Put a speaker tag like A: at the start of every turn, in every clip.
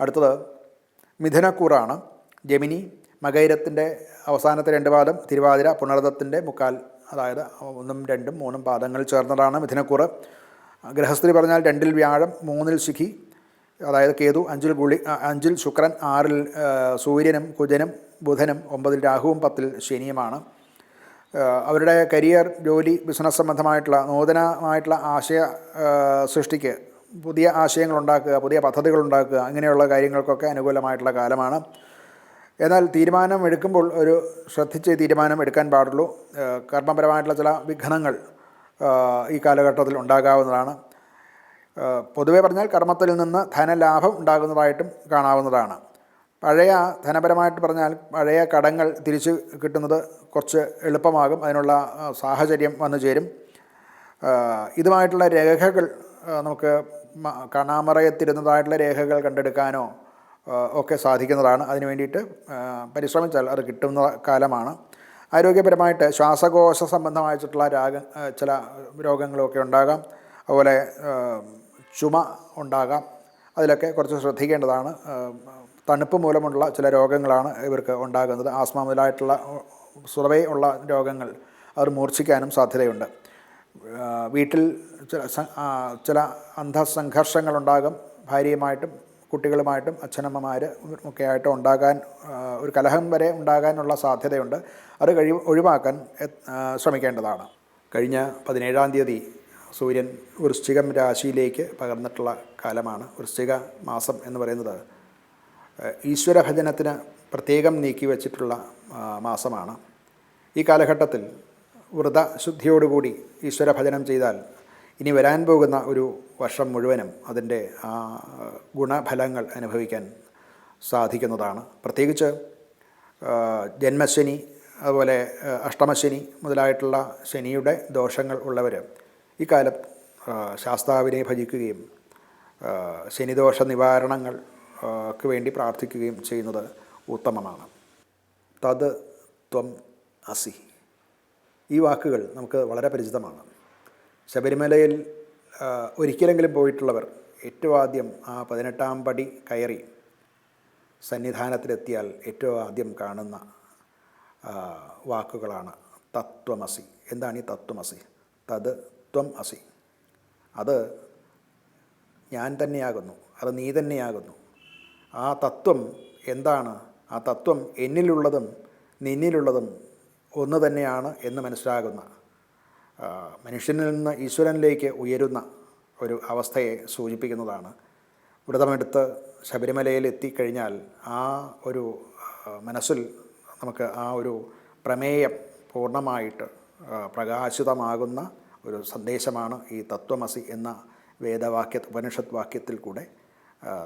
A: അടുത്തത് മിഥുനക്കൂറാണ്. ജമിനി മകൈരത്തിന്റെ അവസാനത്തെ രണ്ട് പാദം തിരുവാതിര പുണർദത്തിന്റെ മുക്കാൽ അതായത് ഒന്നും രണ്ടും മൂന്നും പാദങ്ങൾ ചേർന്നതാണ് മിഥുനക്കൂറ്. ഗൃഹസ്ഥി പറഞ്ഞാൽ രണ്ടിൽ വ്യാഴം മൂന്നിൽ ശിഖി അതായത് കേതു അഞ്ചിൽ ഗുളി അഞ്ചിൽ ശുക്രൻ ആറിൽ സൂര്യനും കുജനും ബുധനും ഒമ്പതിൽ രാഹുവും പത്തിൽ ശനിയുമാണ്. അവരുടെ കരിയർ ജോലി ബിസിനസ് സംബന്ധമായിട്ടുള്ള നൂതനമായിട്ടുള്ള ആശയ സൃഷ്ടിക്ക് പുതിയ ആശയങ്ങൾ ഉണ്ടാക്കുക പുതിയ പദ്ധതികൾ ഉണ്ടാക്കുക ഇങ്ങനെയുള്ള കാര്യങ്ങൾക്കൊക്കെ അനുകൂലമായിട്ടുള്ള കാലമാണ്. എന്നാൽ തീരുമാനം എടുക്കുമ്പോൾ ഒരു ശ്രദ്ധിച്ച് തീരുമാനം എടുക്കാൻ പാടുള്ളൂ. കർമ്മപരമായിട്ടുള്ള ചില വിഘ്നങ്ങൾ ഈ കാലഘട്ടത്തിൽ ഉണ്ടാകാവുന്നതാണ്. പൊതുവേ പറഞ്ഞാൽ കർമ്മത്തിൽ നിന്ന് ധനലാഭം ഉണ്ടാകുന്നതായിട്ടും കാണാവുന്നതാണ്. പഴയ ധനപരമായിട്ട് പറഞ്ഞാൽ പഴയ കടങ്ങൾ തിരിച്ച് കിട്ടുന്നത് കുറച്ച് എളുപ്പമാകും അതിനുള്ള സാഹചര്യം വന്നു ചേരും. ഇതുമായിട്ടുള്ള രേഖകൾ നമുക്ക് കാണാമറയത്തിരുന്നതായിട്ടുള്ള രേഖകൾ കണ്ടെടുക്കാനോ ഒക്കെ സാധിക്കുന്നതാണ്. അതിനു വേണ്ടിയിട്ട് പരിശ്രമിച്ചാൽ അത് കിട്ടുന്ന കാലമാണ്. ആരോഗ്യപരമായിട്ട് ശ്വാസകോശ സംബന്ധമായിട്ടുള്ള രാഗ ചില രോഗങ്ങളൊക്കെ ഉണ്ടാകാം. അതുപോലെ ചുമ ഉണ്ടാകാം. അതിലൊക്കെ കുറച്ച് ശ്രദ്ധിക്കേണ്ടതാണ്. തണുപ്പ് മൂലമുള്ള ചില രോഗങ്ങളാണ് ഇവർക്ക് ഉണ്ടാകുന്നത്. ആസ്മ മുതലായിട്ടുള്ള സ്വതവേ ഉള്ള രോഗങ്ങൾ അവർ മൂർച്ഛിക്കാനും സാധ്യതയുണ്ട്. വീട്ടിൽ ചില ചില അന്ധസംഘർഷങ്ങളുണ്ടാകും. ഭാര്യയുമായിട്ടും കുട്ടികളുമായിട്ടും അച്ഛനമ്മമാർ ഒക്കെ ആയിട്ട് ഉണ്ടാകാൻ ഒരു കലഹം വരെ ഉണ്ടാകാനുള്ള സാധ്യതയുണ്ട്. അത് കഴി ഒഴിവാക്കാൻ ശ്രമിക്കേണ്ടതാണ്. കഴിഞ്ഞ പതിനേഴാം തീയതി സൂര്യൻ വൃശ്ചികം രാശിയിലേക്ക് പകർന്നിട്ടുള്ള കാലമാണ്. വൃശ്ചിക മാസം എന്ന് പറയുന്നത് ഈശ്വര ഈശ്വരഭജനത്തിന് പ്രത്യേകം നീക്കി വച്ചിട്ടുള്ള മാസമാണ്. ഈ കാലഘട്ടത്തിൽ വ്രതശുദ്ധിയോടുകൂടി ഈശ്വരഭജനം ചെയ്താൽ ഇനി വരാൻ പോകുന്ന ഒരു വർഷം മുഴുവനും അതിന്റെ ആ ഗുണഫലങ്ങൾ അനുഭവിക്കാൻ സാധിക്കുന്നതാണ്. പ്രത്യേകിച്ച് ജന്മശനി അതുപോലെ അഷ്ടമശനി മുതലായിട്ടുള്ള ശനിയുടെ ദോഷങ്ങൾ ഉള്ളവർ ഈ കാലം ആ, ശാസ്താവിനെ ഭജിക്കുകയും ശനിദോഷ നിവാരണങ്ങൾ ക്ക് വേണ്ടി പ്രാർത്ഥിക്കുകയും ചെയ്യുന്നത് ഉത്തമമാണ്. തത് ത്വം അസി. ഈ വാക്കുകൾ നമുക്ക് വളരെ പരിചിതമാണ്. ശബരിമലയിൽ ഒരിക്കലെങ്കിലും പോയിട്ടുള്ളവർ ഏറ്റവും ആദ്യം ആ പതിനെട്ടാം പടി കയറി സന്നിധാനത്തിലെത്തിയാൽ ഏറ്റവും ആദ്യം കാണുന്ന വാക്കുകളാണ് തത്വമസി. എന്താണ് ഈ തത്വമസി? തത് ത്വം അസി അത് ഞാൻ തന്നെയാകുന്നു അത് നീ തന്നെയാകുന്നു. ആ തത്വം എന്താണ്? ആ തത്വം എന്നിലുള്ളതും നിന്നിലുള്ളതും ഒന്ന് തന്നെയാണ് എന്ന് മനസ്സിലാകുന്ന മനുഷ്യനിൽ നിന്ന് ഈശ്വരനിലേക്ക് ഉയരുന്ന ഒരു അവസ്ഥയെ സൂചിപ്പിക്കുന്നതാണ്. വ്രതമെടുത്ത് ശബരിമലയിൽ എത്തിക്കഴിഞ്ഞാൽ ആ ഒരു മനസ്സിൽ നമുക്ക് ആ ഒരു പ്രമേയം പൂർണമായിട്ട് പ്രകാശിതമാകുന്ന ഒരു സന്ദേശമാണ് ഈ തത്വമസി എന്ന വേദവാക്യ ഉപനിഷത് വാക്യത്തിൽ കൂടെ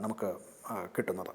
A: നമുക്ക് കിട്ടുന്നത്.